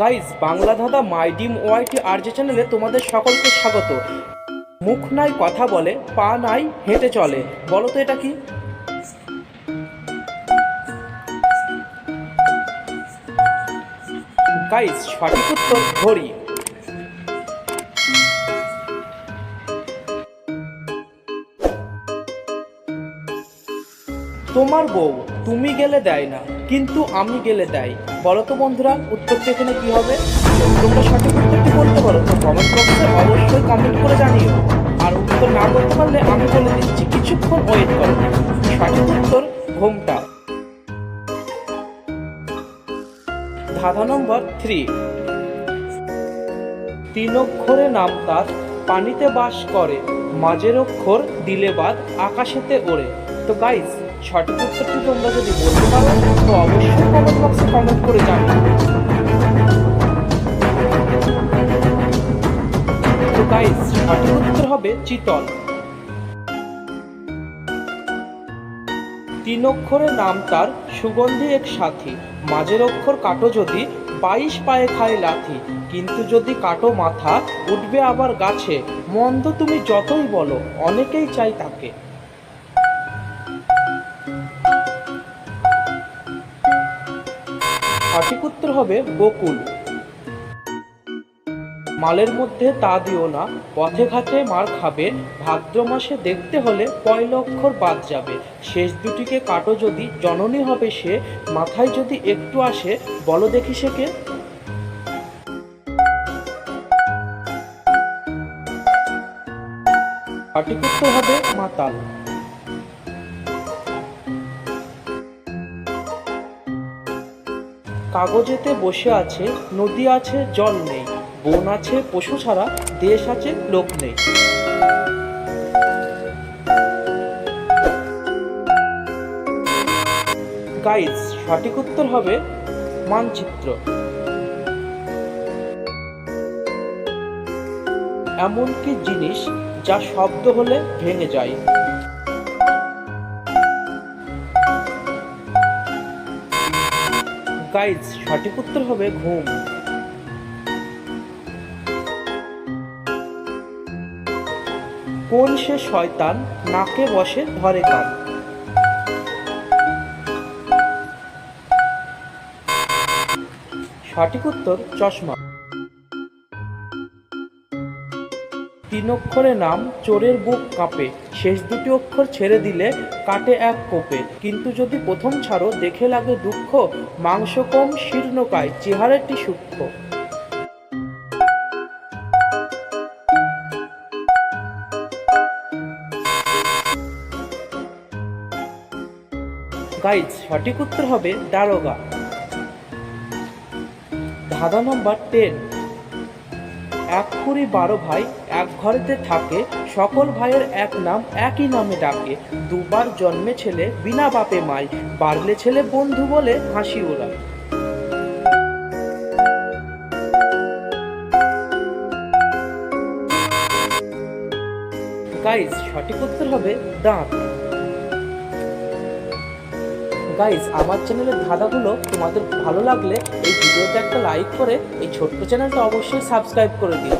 Guys Bangla ধাঁধা মাই ডিম ওয়াইটি RJ চ্যানেলে তোমাদের সকলকে স্বাগত। মুখ নাই, কথা বলে, পা নাই, হেঁটে চলে। বলো তো এটা কি? গাইজ সঠিক উত্তর ঘড়ি। তোমার বউ। তুমি গেলে দেয় না, কিন্তু আমি গেলে দেয়। বলো তো বন্ধুরা, উত্তরটা এখানে কি হবে? তোমরা সঠিক উত্তরটি বলতে পারো, তো কমেন্ট বক্সে অবশ্যই কমেন্ট করে জানিও। আর উত্তর না বলতে পারলে আমি বলে দিচ্ছি, কিছুক্ষণ ওয়েট করো। সঠিক উত্তর ঘুমটা। ধাঁধা নম্বর থ্রি তিন অক্ষরে নাম তার পানিতে বাস করে, মাঝের অক্ষর দিলে বাদ, আকাশেতে ওড়ে। তো গাইস সঠিক উত্তরটি তোমরা যদি বলতে পারো, তো অবশ্যই কমেন্ট বক্সে কমেন্ট করে জানাও। তো গাইস সঠিক উত্তর হবে চিতল। তিন অক্ষরে নাম তার, সুগন্ধি এক সাথী। মাঝের অক্ষর কাটো যদি, বাইশ পায়ে খায় লাথি। কিন্তু যদি কাটো মাথা, উঠবে আবার গাছে। মন্দ তুমি যতই বলো, অনেকেই চাই তাকে। সঠিক উত্তর হবে বকুল। মালের মধ্যে তা দিও না, পথে ঘাটে মার খাবে, ভাদ্র মাসে দেখতে হলে পয়লা অক্ষর বাদ যাবে। শেষ দুটিকে কাটো যদি, জননী হবে সে, মাথায় যদি একটু আসে, বলো দেখি সে কে। সঠিক উত্তর হবে মাতাল। কাগজেতে বসে আছে, নদী আছে, জল নেই। বন আছে, পশু ছাড়া দেশ আছে, লোক নেই। গাইজ সঠিক উত্তর হবে মানচিত্র। এমন কি জিনিস যা শব্দ হলে ভেঙে যায়। গাইজ, সঠিক উত্তর হবে ঘুম। কোন সে শয়তান, নাকে বসে ধরে কান। সঠিক উত্তর, চশমা। তিন অক্ষরে নাম চোরের বুক কাঁপে। শেষ দুটি অক্ষর ছেড়ে দিলে কাটে এক কোপে। কিন্তু যদি প্রথম ছাড়ো, দেখে লাগে দুঃখ, মাংস কম শীর্ণকায় চেহারাটি সূক্ষ্ম। গাইজ সঠিক উত্তর হবে দারোগা। ধাঁধা নম্বর টেন এক কুড়ি বারো ভাই এক ঘরেতে থাকে। সকল ভাইয়ের এক নাম, একই নামে ডাকে। দুবার জন্মে ছেলে, বিনা বাপে মাই। বাড়লে ছেলে বন্ধু বলে হাসি ওড়ায় গাইজ সঠিক উত্তর হবে দাঁত। গাইজ আমার চ্যানেলের ধাঁধাগুলো তোমাদের ভালো লাগলে এই ভিডিওতে একটা লাইক করে এই ছোট্ট চ্যানেলটা অবশ্যই সাবস্ক্রাইব করে দিও।